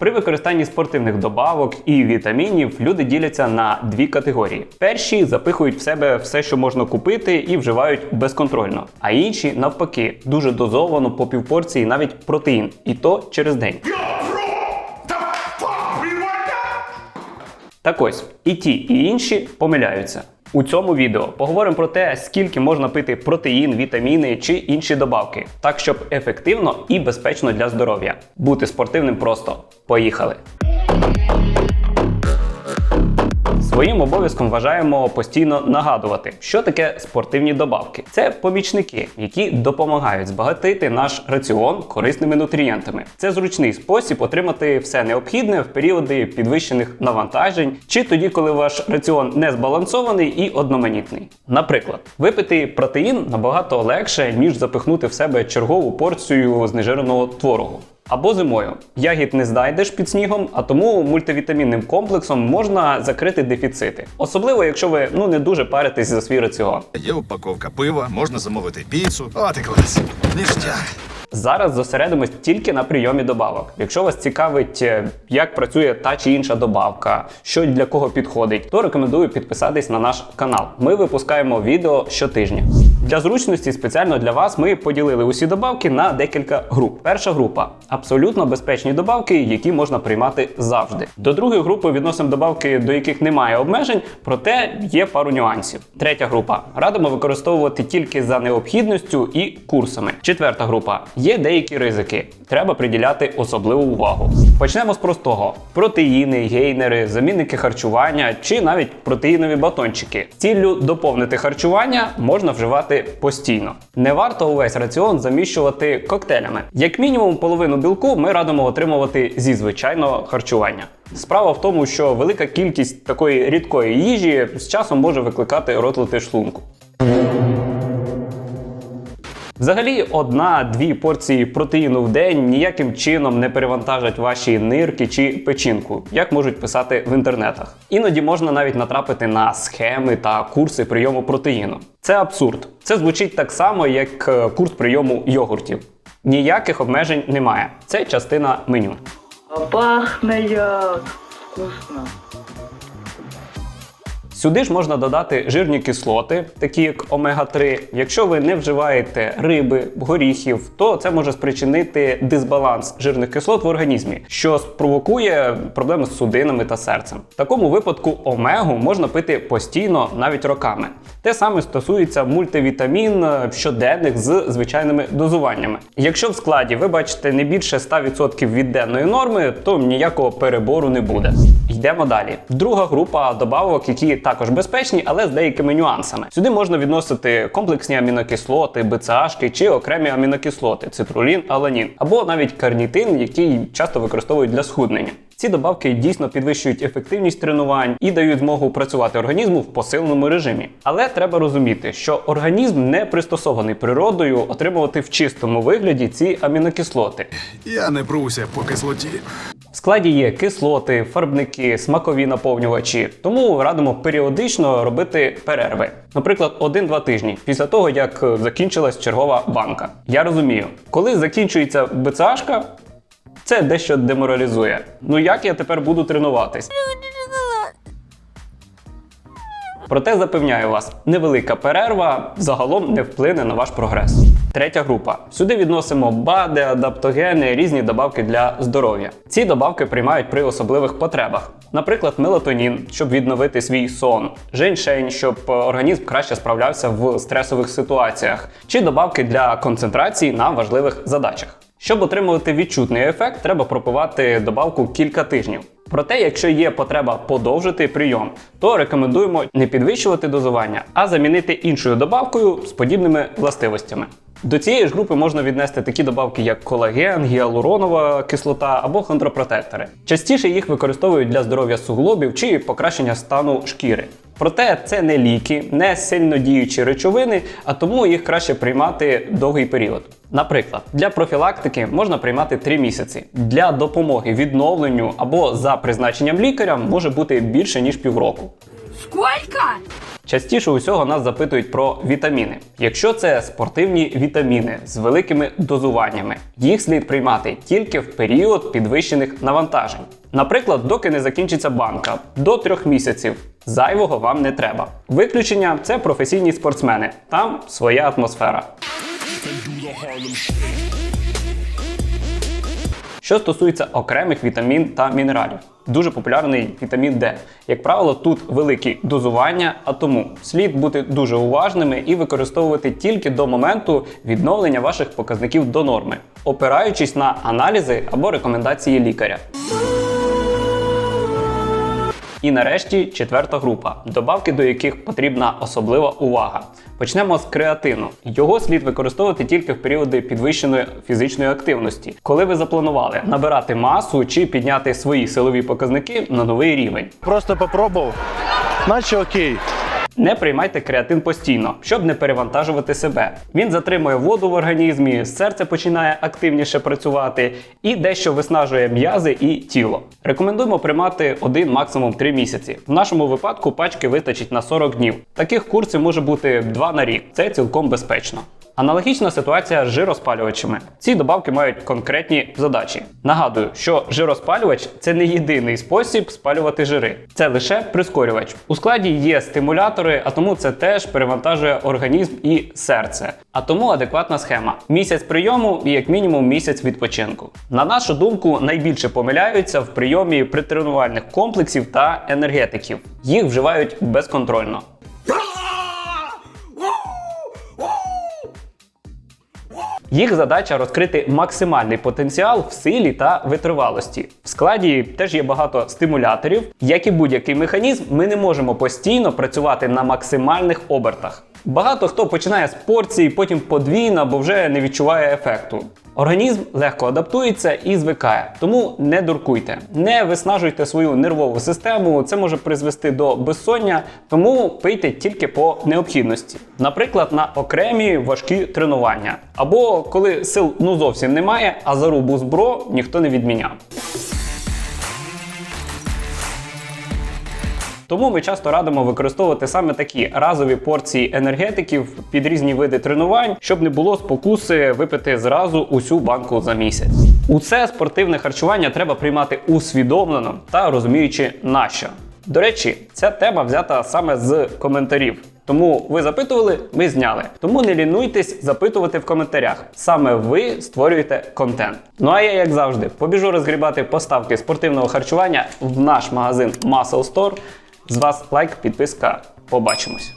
При використанні спортивних добавок і вітамінів люди діляться на дві категорії: перші запихують в себе все, що можна купити, і вживають безконтрольно, а інші навпаки дуже дозовано по півпорції навіть протеїн, і то через день. Так ось, і ті, і інші помиляються. У цьому відео поговоримо про те, скільки можна пити протеїн, вітаміни чи інші добавки, так щоб ефективно і безпечно для здоров'я. Бути спортивним просто. Поїхали! Своїм обов'язком вважаємо постійно нагадувати, що таке спортивні добавки. Це помічники, які допомагають збагатити наш раціон корисними нутрієнтами. Це зручний спосіб отримати все необхідне в періоди підвищених навантажень, чи тоді, коли ваш раціон не збалансований і одноманітний. Наприклад, випити протеїн набагато легше, ніж запихнути в себе чергову порцію знежиреного творогу. Або зимою ягід не знайдеш під снігом, а тому мультивітамінним комплексом можна закрити дефіцити. Особливо, якщо ви ну не дуже паритесь за свій раціон. Є упаковка пива, можна замовити піцу. От і клас. Ніштяк. Зараз зосередимось тільки на прийомі добавок. Якщо вас цікавить, е, як працює та чи інша добавка, що для кого підходить, то рекомендую підписатись на наш канал. Ми випускаємо відео щотижня. Для зручності спеціально для вас ми поділили усі добавки на декілька груп. Перша група абсолютно безпечні добавки, які можна приймати завжди. До другої групи відносимо добавки, до яких немає обмежень, проте є пару нюансів. Третя група радимо використовувати тільки за необхідністю і курсами. Четверта група є деякі ризики. Треба приділяти особливу увагу. Почнемо з простого: протеїни, гейнери, замінники харчування чи навіть протеїнові батончики. Ціллю доповнити харчування можна вживати постійно. Не варто увесь раціон заміщувати коктейлями. Як мінімум, половину білку ми радимо отримувати зі звичайного харчування. Справа в тому, що велика кількість такої рідкої їжі з часом може викликати розлити шлунку. Взагалі, одна-дві порції протеїну в день ніяким чином не перевантажать ваші нирки чи печінку, як можуть писати в інтернетах. Іноді можна навіть натрапити на схеми та курси прийому протеїну. Це абсурд. Це звучить так само, як е, курс прийому йогуртів. Ніяких обмежень немає. Це частина меню. Пахне як вкусно. Сюди ж можна додати жирні кислоти, такі як омега-3. Якщо ви не вживаєте риби, горіхів, то це може спричинити дисбаланс жирних кислот в організмі, що спровокує проблеми з судинами та серцем. В такому випадку омегу можна пити постійно, навіть роками. Те саме стосується мультивітамін е, щоденних з звичайними дозуваннями. Якщо в складі ви бачите не більше 100% від денної норми, то ніякого перебору не буде. Йдемо далі. Друга група добавок, які також безпечні, але з деякими нюансами. Сюди можна відносити комплексні амінокислоти, БЦАшки чи окремі амінокислоти цитрулін, аланін, або навіть карнітин, який часто використовують для схуднення. Ці добавки дійсно підвищують ефективність тренувань і дають змогу працювати організму в посиленому режимі. Але треба розуміти, що організм не пристосований природою отримувати в чистому вигляді ці амінокислоти. Я не пруся по кислоті. В складі є кислоти, фарбники, смакові наповнювачі, тому радимо періодично робити перерви. Наприклад, 1-2 тижні після того, як закінчилась чергова банка. Я розумію, коли закінчується БЦАшка, це дещо деморалізує. Ну як я тепер буду тренуватись? Проте запевняю вас, невелика перерва загалом не вплине на ваш прогрес. Третя група. Сюди відносимо БАДи, адаптогени, різні добавки для здоров'я. Ці добавки приймають при особливих потребах. Наприклад, мелатонін, щоб відновити свій сон, женьшень, щоб е, організм краще справлявся в стресових ситуаціях, чи добавки для концентрації на важливих задачах. Щоб отримувати відчутний ефект, треба пропивати добавку кілька тижнів. Проте, якщо є потреба подовжити прийом, то рекомендуємо не підвищувати дозування, а замінити іншою добавкою з подібними властивостями. До цієї ж групи можна віднести такі добавки, як колаген, гіалуронова кислота або хондропротектори. Частіше їх використовують для здоров'я суглобів чи покращення стану шкіри. Проте це не ліки, не сильно діючі речовини, а тому їх краще приймати довгий період. Наприклад, для профілактики можна приймати 3 місяці. Для допомоги відновленню або за призначенням лікаря може бути більше ніж півроку. Сколько? Частіше усього нас запитують про вітаміни. Якщо це спортивні вітаміни з великими дозуваннями, їх слід приймати тільки в період підвищених навантажень. Наприклад, доки не закінчиться банка до трьох місяців. Зайвого вам не треба. Виключення це професійні спортсмени. Там своя атмосфера. Що стосується окремих вітамін та мінералів, дуже популярний вітамін Д. Як правило, тут великі дозування, а тому слід бути дуже уважними і використовувати тільки до моменту відновлення ваших показників до норми, опираючись на аналізи або рекомендації лікаря. І нарешті четверта група, добавки до яких потрібна особлива увага. Почнемо з креатину. Його слід використовувати тільки в періоди підвищеної фізичної активності, коли ви запланували набирати масу чи підняти свої силові показники на новий рівень. Просто попробував, наче окей. Не приймайте креатин постійно, щоб не перевантажувати себе. Він затримує воду в організмі, серце починає активніше працювати і дещо виснажує м'язи і тіло. Рекомендуємо приймати один максимум 3 місяці. В нашому випадку пачки вистачить на 40 днів. Таких курсів може бути 2 на рік. Це цілком безпечно. Аналогічна ситуація з жироспалювачами. Ці добавки мають конкретні задачі. Нагадую, що жироспалювач це не єдиний спосіб спалювати жири, це лише прискорювач. У складі є стимулятори, а тому це теж перевантажує організм і серце. А тому адекватна схема: місяць прийому і як мінімум місяць відпочинку. На нашу думку, найбільше помиляються в прийомі притренувальних комплексів та енергетиків. Їх вживають безконтрольно. Їх задача розкрити максимальний потенціал в силі та витривалості. В складі теж є багато стимуляторів. Як і будь-який механізм, ми не можемо постійно працювати на максимальних обертах. Багато хто починає з порції, потім подвійно, бо вже не відчуває ефекту. Організм легко адаптується і звикає, тому не дуркуйте, не виснажуйте свою нервову систему. Це може призвести до безсоння, тому пийте тільки по необхідності. Наприклад, на окремі важкі тренування, або коли сил ну зовсім немає, а зарубу збро ніхто не відміняв. Тому ми часто радимо використовувати саме такі разові порції енергетиків під різні види тренувань, щоб не було спокуси випити зразу усю банку за місяць. Усе спортивне харчування треба приймати усвідомлено та розуміючи на що. До речі, ця тема взята саме з коментарів. Тому ви запитували, ми зняли. Тому не лінуйтесь запитувати в коментарях. Саме ви створюєте контент. Ну а я, як завжди, побіжу розгрібати поставки спортивного харчування в наш магазин Muscle Store. З вас лайк, підписка. Побачимось.